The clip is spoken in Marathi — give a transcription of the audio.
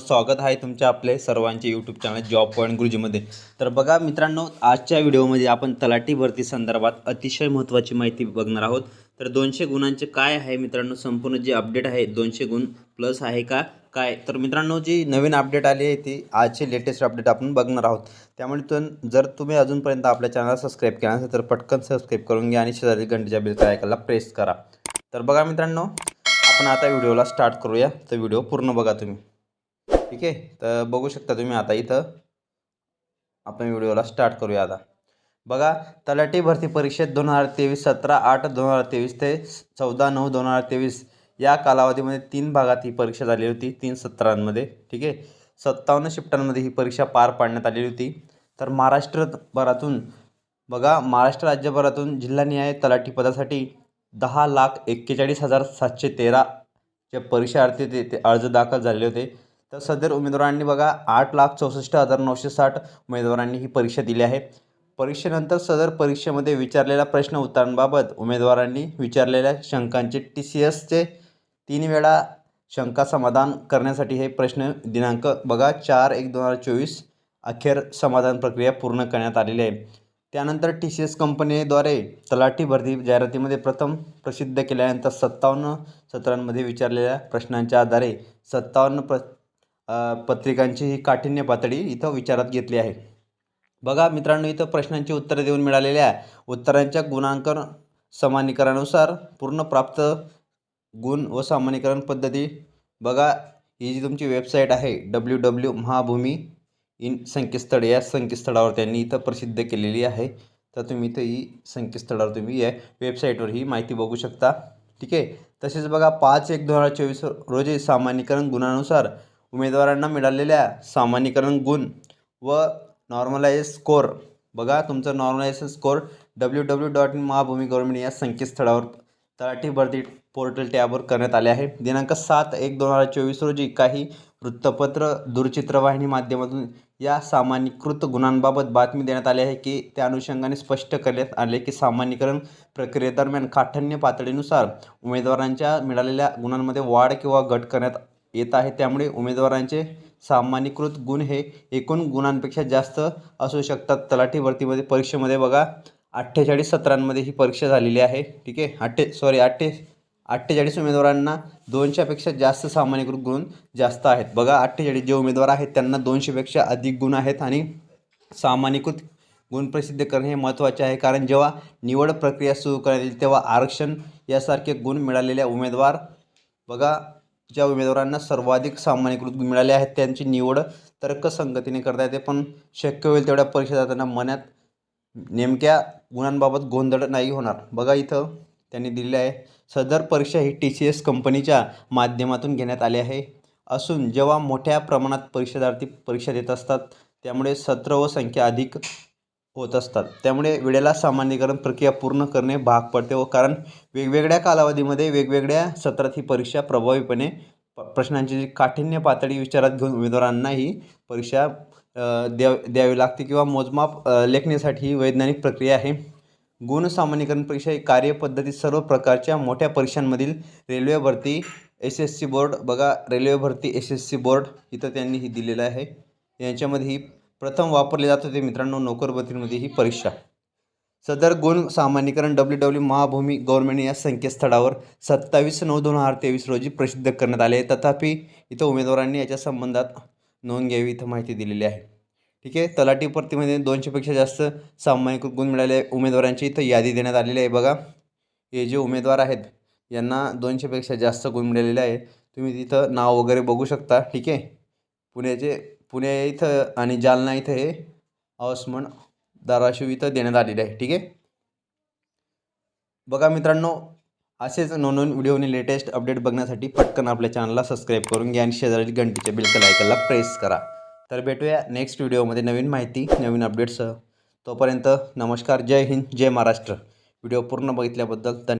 स्वागत आहे तुमच्या आपले सर्वांचे यूट्यूब चॅनल जॉब पॉईंट गुरुजीमध्ये तर बघा मित्रांनो आजच्या व्हिडिओमध्ये आपण तलाठी भरती संदर्भात अतिशय महत्त्वाची माहिती बघणार आहोत. तर दोनशे गुणांचे काय आहे मित्रांनो संपूर्ण जे अपडेट आहे दोनशे गुण प्लस आहे का काय? तर मित्रांनो जी नवीन अपडेट आली आहे ती आजचे लेटेस्ट अपडेट आपण बघणार आहोत. त्यामुळे तुम जर तुम्ही अजूनपर्यंत आपल्या चॅनलला सबस्क्राईब केला नसेल तर पटकन सबस्क्राईब करून घ्या आणि शेजारी घंटेच्या बिलच्या ऐकायला प्रेस करा. तर बघा मित्रांनो आपण आता व्हिडिओला स्टार्ट करूया. तर व्हिडिओ पूर्ण बघा तुम्ही. ठीक आहे? तर बघू शकता तुम्ही आता इथं. आपण व्हिडिओला स्टार्ट करूया आता. बघा तलाठी भरती परीक्षेत दोन हजार तेवीस सतरा आठ दोन हजार तेवीस ते चौदा नऊ दोन हजार तेवीस या कालावधीमध्ये तीन भागात ही परीक्षा झाली होती तीन सत्रांमध्ये. ठीक आहे? सत्तावन्न शिफ्टांमध्ये ही परीक्षा पार पाडण्यात आलेली होती. तर महाराष्ट्रभरातून बघा महाराष्ट्र राज्यभरातून जिल्हानिहाय तलाठी पदासाठी दहा लाख एक्केचाळीस हजार सातशे तेरा जे परीक्षार्थी ते ते अर्ज दाखल झालेले होते. तर सदर उमेदवारांनी बघा आठ लाख चौसष्ट हजार नऊशे साठ उमेदवारांनी ही परीक्षा दिली आहे. परीक्षेनंतर सदर परीक्षेमध्ये विचारलेल्या प्रश्न उत्तरांबाबत उमेदवारांनी विचारलेल्या शंकांचे टी सी एसचे तीन वेळा शंका समाधान करण्यासाठी हे प्रश्न दिनांक बघा चार एक दोन हजार चोवीस अखेर समाधान प्रक्रिया पूर्ण करण्यात आलेली आहे. त्यानंतर टी सी एस कंपनीद्वारे तलाठी भरती जाहिरातीमध्ये प्रथम प्रसिद्ध केल्यानंतर सत्तावन्न सत्रांमध्ये विचारलेल्या प्रश्नांच्या आधारे सत्तावन्न प्र पत्रिकांची ही काठिण्य पातळी इथं विचारात घेतली आहे. बघा मित्रांनो इथं प्रश्नांची उत्तरं देऊन मिळालेल्या उत्तरांच्या गुणांकन समानीकरणानुसार पूर्ण प्राप्त गुण व सामान्यीकरण पद्धती. बघा ही जी तुमची वेबसाईट आहे डब्ल्यू डब्ल्यू महाभूमी इन संकेतस्थळ या संकेतस्थळावर त्यांनी इथं प्रसिद्ध केलेली आहे. तर तुम्ही इथं ही संकेतस्थळावर तुम्ही या वेबसाईटवर ही माहिती बघू शकता. ठीक आहे? तसेच बघा पाच एक दोन हजार चोवीस रोजी सामान्यीकरण गुणानुसार उमेदवारांना मिळालेल्या सामान्यीकरण गुण व नॉर्मलाइज स्कोअर बघा तुमचं normalisation score W W dot Mahabhumi government या संकेतस्थळावर तलाठी भरती पोर्टल टॅबवर करण्यात आले आहे. दिनांक सात एक दोन हजार चोवीस रोजी काही वृत्तपत्र दूरचित्रवाहिनी माध्यमातून या सामान्यीकृत गुणांबाबत बातमी देण्यात आली आहे की त्या अनुषंगाने स्पष्ट करण्यात आले की सामान्यीकरण प्रक्रियेदरम्यान काठिण्य पातळीनुसार उमेदवारांच्या मिळालेल्या गुणांमध्ये वाढ किंवा घट करण्यात येत आहे. त्यामुळे उमेदवारांचे सामान्यीकृत गुण हे एकूण गुणांपेक्षा जास्त असू शकतात. तलाठी भरतीमध्ये परीक्षेमध्ये बघा अठ्ठेचाळीस सत्रांमध्ये ही परीक्षा झालेली आहे. ठीक आहे? अठ्ठे सॉरी अठ्ठे अठ्ठेचाळीस उमेदवारांना दोनशेपेक्षा जास्त सामान्यकृत गुण जास्त आहेत. बघा अठ्ठेचाळीस जे उमेदवार आहेत त्यांना दोनशेपेक्षा अधिक गुण आहेत आणि सामान्यीकृत गुण प्रसिद्ध करणे हे महत्त्वाचे आहे. कारण जेव्हा निवड प्रक्रिया सुरू करण्यात येईल तेव्हा आरक्षण यासारखे गुण मिळालेल्या उमेदवार बघा ज्या उमेदवारांना सर्वाधिक सामान्यकृत मिळाले आहेत त्यांची निवड तर्कसंगतीने करता येते. पण शक्य होईल तेवढ्या परीक्षा जाताना मनात नेमक्या गुणांबाबत गोंधळ नाही होणार. बघा इथं त्यांनी दिलेले आहे सदर परीक्षा ही टी सी एस कंपनीच्या माध्यमातून घेण्यात आली आहे. असून जेव्हा मोठ्या प्रमाणात परीक्षार्थी परीक्षा देत असतात त्यामुळे सत्र व संख्या अधिक होत असतात. त्यामुळे वेळेला सामान्यीकरण प्रक्रिया पूर्ण करणे भाग पडते व कारण वेगवेगळ्या कालावधीमध्ये वेगवेगळ्या सत्रात ही परीक्षा प्रभावीपणे प प्रश्नांची जी काठिण्य पातळी विचारात घेऊन उमेदवारांना ही परीक्षा द्या द्याव द्यावी लागते किंवा मोजमाप लेखण्यासाठी ही वैज्ञानिक प्रक्रिया आहे. गुण सामान्यीकरण परीक्षा ही कार्यपद्धती सर्व प्रकारच्या मोठ्या परीक्षांमधील रेल्वे भरती एस एस सी बोर्ड बघा रेल्वे भरती एस एस सी बोर्ड इथं त्यांनी ही दिलेलं आहे. यांच्यामध्ये ही प्रथम वापरले जात होते मित्रांनो नोकरभरतीमध्ये ही परीक्षा. सदर गुण सामान्यीकरण डब्ल्यू डब्ल्यू महाभूमी गव्हर्नमेंट या संकेतस्थळावर सत्तावीस नऊ दोन हजार तेवीस रोजी प्रसिद्ध करण्यात आले तथापि इथं उमेदवारांनी याच्या संबंधात नोंद घ्यावी इथं माहिती दिलेली आहे. ठीक आहे तलाठी भरतीमध्ये दोनशेपेक्षा जास्त सामान्यीकृत गुण मिळाले. उमेदवारांची इथं यादी देण्यात आलेली आहे. बघा हे जे उमेदवार आहेत यांना दोनशेपेक्षा जास्त गुण मिळालेले आहे. तुम्ही तिथं नाव वगैरे बघू शकता. ठीक आहे पुण्याचे पुणे इथं आणि जालना इथं हे औस्मण धाराशिव इथं देण्यात आलेले आहे ठीक आहे? बघा मित्रांनो असेच नवनवीन व्हिडिओने लेटेस्ट अपडेट बघण्यासाठी पटकन आपल्या चॅनलला सबस्क्राईब करून घ्या आणि शेजारी घंटीच्या बिलकल ऐकायला प्रेस करा. तर भेटूया नेक्स्ट व्हिडिओमध्ये नवीन माहिती नवीन अपडेट्ससह. तोपर्यंत नमस्कार जय हिंद जय महाराष्ट्र. व्हिडिओ पूर्ण बघितल्याबद्दल धन्यवाद.